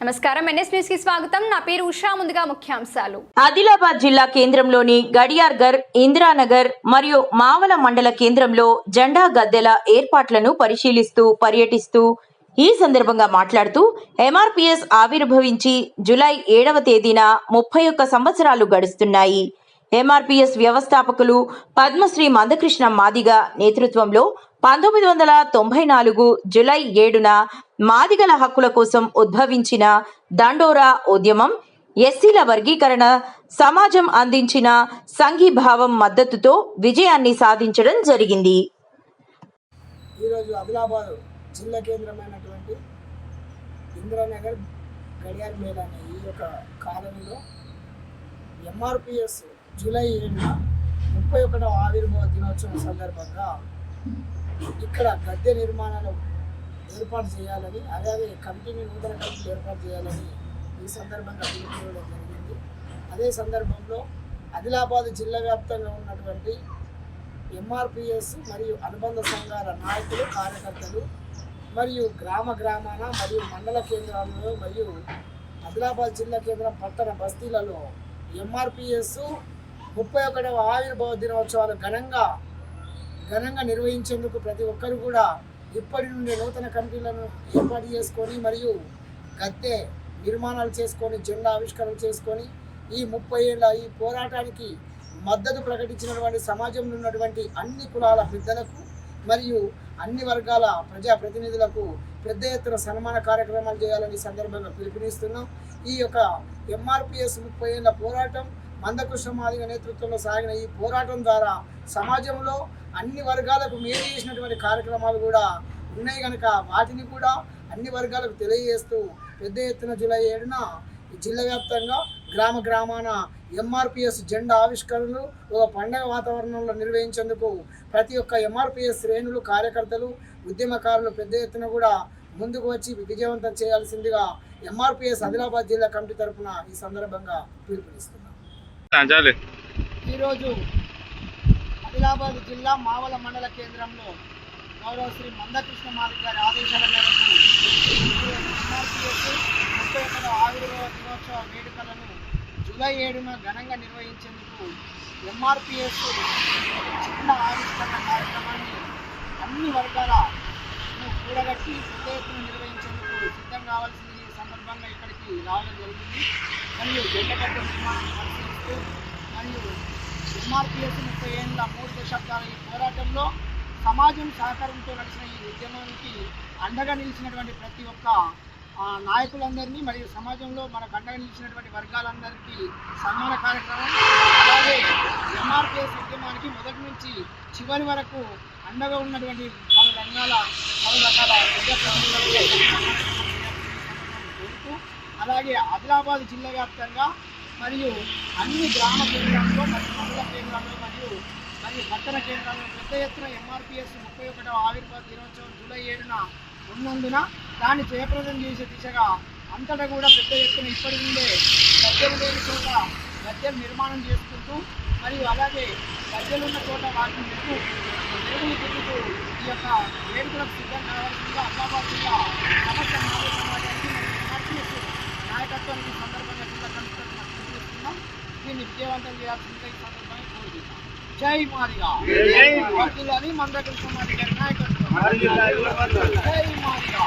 నమస్కారం. ఎన్ఎస్ న్యూస్కి స్వాగతం. నా పేరు ఉషా. ముందుగా ముఖ్యాంశాలు. ఆదిలాబాద్ జిల్లా కేంద్రంలోని గడియార్గర్ ఇందిరానగర్ మరియు మావల మండల కేంద్రంలో జెండా గద్దెల ఏర్పాట్లను పరిశీలిస్తూ పర్యటిస్తూ ఈ సందర్భంగా మాట్లాడుతూ ఎంఆర్పిఎస్ ఆవిర్భవించి జులై ఏడవ తేదీన ముప్పై ఒక్క సంవత్సరాలు గడుస్తున్నాయి. ఎంఆర్పిఎస్ వ్యవస్థాపకులు పద్మశ్రీ మందకృష్ణ మాదిగ నేతృత్వంలో పంతొమ్మిది వందల తొంభై నాలుగు జులై ఏడున మాదిగల హక్కుల కోసం ఉద్భవించిన దండోరా ఉద్యమం ఎస్సీల వర్గీకరణ సమాజం అందించిన సంఘీభావం మద్దతుతో విజయాన్ని సాధించడం జరిగింది. ఈరోజు ఆదిలాబాద్ జిల్లా కేంద్రమైనటువంటి ఇందిరానగర్ గడియార్ మేళ అనే ఈ యొక్క కాలనీలో ఎంఆర్పిఎస్ జూలై ఏడున ముప్పై ఒకటవ ఆవిర్భావ దినోత్సవం సందర్భంగా ఇక్కడ గద్దె నిర్మాణాలు ఏర్పాటు చేయాలని అలాగే కమిటీని నూతన కమిటీ ఏర్పాటు చేయాలని ఈ సందర్భంగా పిలుపుకోవడం జరిగింది. అదే సందర్భంలో ఆదిలాబాద్ జిల్లా వ్యాప్తంగా ఉన్నటువంటి ఎంఆర్పిఎస్ మరియు అనుబంధ సంఘాల నాయకులు కార్యకర్తలు మరియు గ్రామ గ్రామాన మరియు మండల కేంద్రాలలో మరియు ఆదిలాబాద్ జిల్లా కేంద్రం పట్టణ బస్తీలలో ఎంఆర్పిఎస్ ముప్పై ఒకటవ ఆవిర్భావ దినోత్సవాలు ఘనంగా ఘనంగా నిర్వహించేందుకు ప్రతి ఒక్కరు కూడా ఇప్పటి నుండి నూతన కమిటీలను ఏర్పాటు చేసుకొని మరియు గద్దె నిర్మాణాలు చేసుకొని జెండా ఆవిష్కరణ చేసుకొని ఈ ముప్పై ఏళ్ళ ఈ పోరాటానికి మద్దతు ప్రకటించినటువంటి సమాజంలో ఉన్నటువంటి అన్ని కులాల పెద్దలకు మరియు అన్ని వర్గాల ప్రజా ప్రతినిధులకు పెద్ద ఎత్తున సన్మాన కార్యక్రమాలు చేయాలని సందర్భంగా పిలుపునిస్తున్నాం. ఈ యొక్క ఎంఆర్పిఎస్ ముప్పై ఏళ్ళ పోరాటం మందకృష్ణ మాదిగ నేతృత్వంలో సాగిన ఈ పోరాటం ద్వారా సమాజంలో అన్ని వర్గాలకు మేలు చేసినటువంటి కార్యక్రమాలు కూడా ఉన్నాయి కనుక వాటిని కూడా అన్ని వర్గాలకు తెలియజేస్తూ పెద్ద ఎత్తున జూలై ఏడున ఈ జిల్లా వ్యాప్తంగా గ్రామ గ్రామాన ఎంఆర్పిఎస్ జెండా ఆవిష్కరణలు ఒక పండగ వాతావరణంలో నిర్వహించేందుకు ప్రతి ఒక్క ఎంఆర్పిఎస్ శ్రేణులు కార్యకర్తలు ఉద్యమకారులు పెద్ద ఎత్తున కూడా ముందుకు వచ్చి విజయవంతం చేయాల్సిందిగా ఎంఆర్పిఎస్ ఆదిలాబాద్ జిల్లా కమిటీ తరఫున ఈ సందర్భంగా పిలుపునిస్తున్నాం. ఈరోజు ఆదిలాబాద్ జిల్లా మావల మండల కేంద్రంలో గౌరవ శ్రీ మందకృష్ణ మాదిక్ గారి ఆదేశాల మేరకు ముప్పై ఒకటవ ఆవిర్భావ దినోత్సవ వేడుకలను జూలై ఏడున ఘనంగా నిర్వహించేందుకు ఎంఆర్పిఎస్ చిన్న ఆవిష్కరణ కార్యక్రమాన్ని అన్ని వర్గాల కూడగట్టి పెద్ద ఎత్తున నిర్వహించేందుకు సిద్ధం కావాల్సింది ఈ సందర్భంగా ఇక్కడికి రావడం జరిగింది. మరియు జెండగడ్డ నిర్మాణం మరియు ఎంఆర్పిఎస్ ముప్పై ఏళ్ళ మూడు దశాబ్దాల ఈ పోరాటంలో సమాజం సహకారంతో నడిచిన ఈ ఉద్యమానికి అండగా నిలిచినటువంటి ప్రతి ఒక్క నాయకులందరినీ మరియు సమాజంలో మనకు అండగా నిలిచినటువంటి వర్గాలందరికీ సన్మాన కార్యక్రమం. అలాగే ఎంఆర్పిఎస్ ఉద్యమానికి మొదటి నుంచి చివరి వరకు అండగా ఉన్నటువంటి పలు రంగాల పలు రకాల ప్రజాప్రతినిధులకు కోరుతూ అలాగే ఆదిలాబాద్ జిల్లా వ్యాప్తంగా మరియు అన్ని గ్రామ కేంద్రాల్లో మరియు మండల కేంద్రాల్లో మరియు మరియు పట్టణ కేంద్రాల్లో పెద్ద ఎత్తున ఎంఆర్పిఎస్ ముప్పై ఒకటవ ఆవిర్భావ దినోత్సవం జూలై ఏడున ఉన్నందున దాన్ని జయప్రదం చేసే దిశగా అంతటా కూడా పెద్ద ఎత్తున ఇప్పటి నుండే గద్దెలు లేని చోట గద్దెలు నిర్మాణం చేసుకుంటూ మరియు అలాగే గద్దెలున్న చోట వాటిని మెరుగు మెరుగులు తిరుగుతూ ఈ యొక్క వేడుకలకు సిద్ధం కావాల్సిందిగా అల్లాబాద్ జిల్లా సమస్య మానవ సమాజానికి ప్రభుత్వాన్ని విజయవంతం చేయాల్సిందే ఈ సందర్భంగా కోరుతున్నాం జై మాదిగా. వర్గులని మందకృష్ణ మాది గారి నాయకత్వం జై మాదిగా.